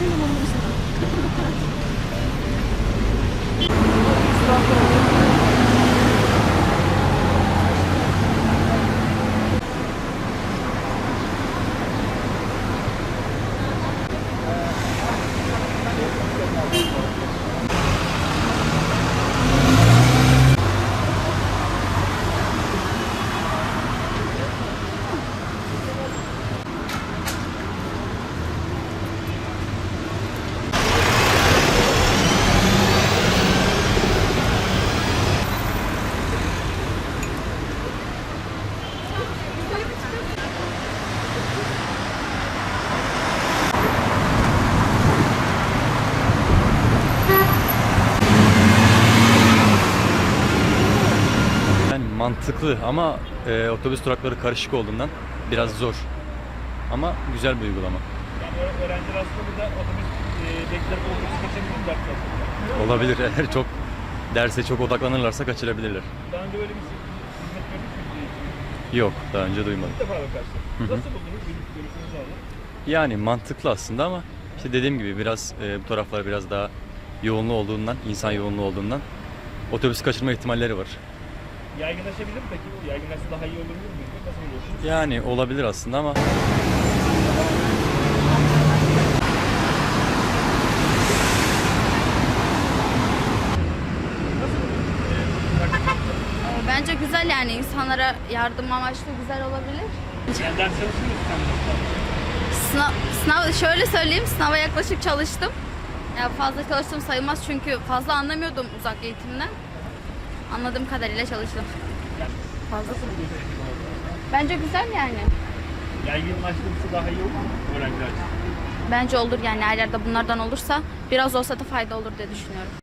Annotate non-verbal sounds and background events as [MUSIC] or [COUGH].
そういものですね。Mantıklı ama e, otobüs durakları karışık olduğundan biraz zor. Ama güzel bir uygulama. Yani öğ- öğrenciler aslında burada otobüs e, beklerek otobüs kaçabilir ders aslında. Olabilir [LAUGHS] eğer çok derse çok odaklanırlarsa kaçırabilirler. Daha önce böyle bir hizmet gördük mü? Yok daha önce duymadım. İlk defa hı. Nasıl buldunuz? Görüş, görüşünüzü alın. Yani mantıklı aslında ama işte dediğim gibi biraz e, bu taraflar biraz daha yoğunluğu olduğundan, insan yoğunluğu olduğundan otobüs kaçırma ihtimalleri var. Yaygınlaşabilir mi peki? Yaygınlaşsa daha iyi olur mu? Nasıl buluyorsunuz? Yani olabilir aslında ama Ee, Bence güzel yani insanlara yardım amaçlı güzel olabilir. Yani ders sen de? Sınav, sınav şöyle söyleyeyim sınava yaklaşık çalıştım. Ya fazla çalıştım sayılmaz çünkü fazla anlamıyordum uzak eğitimden. Anladığım kadarıyla çalıştım. Fazla Bence güzel yani. Yaygınlaştırırsa daha iyi olur mu öğrenciler açısından? Bence olur yani her yerde bunlardan olursa biraz olsa da fayda olur diye düşünüyorum.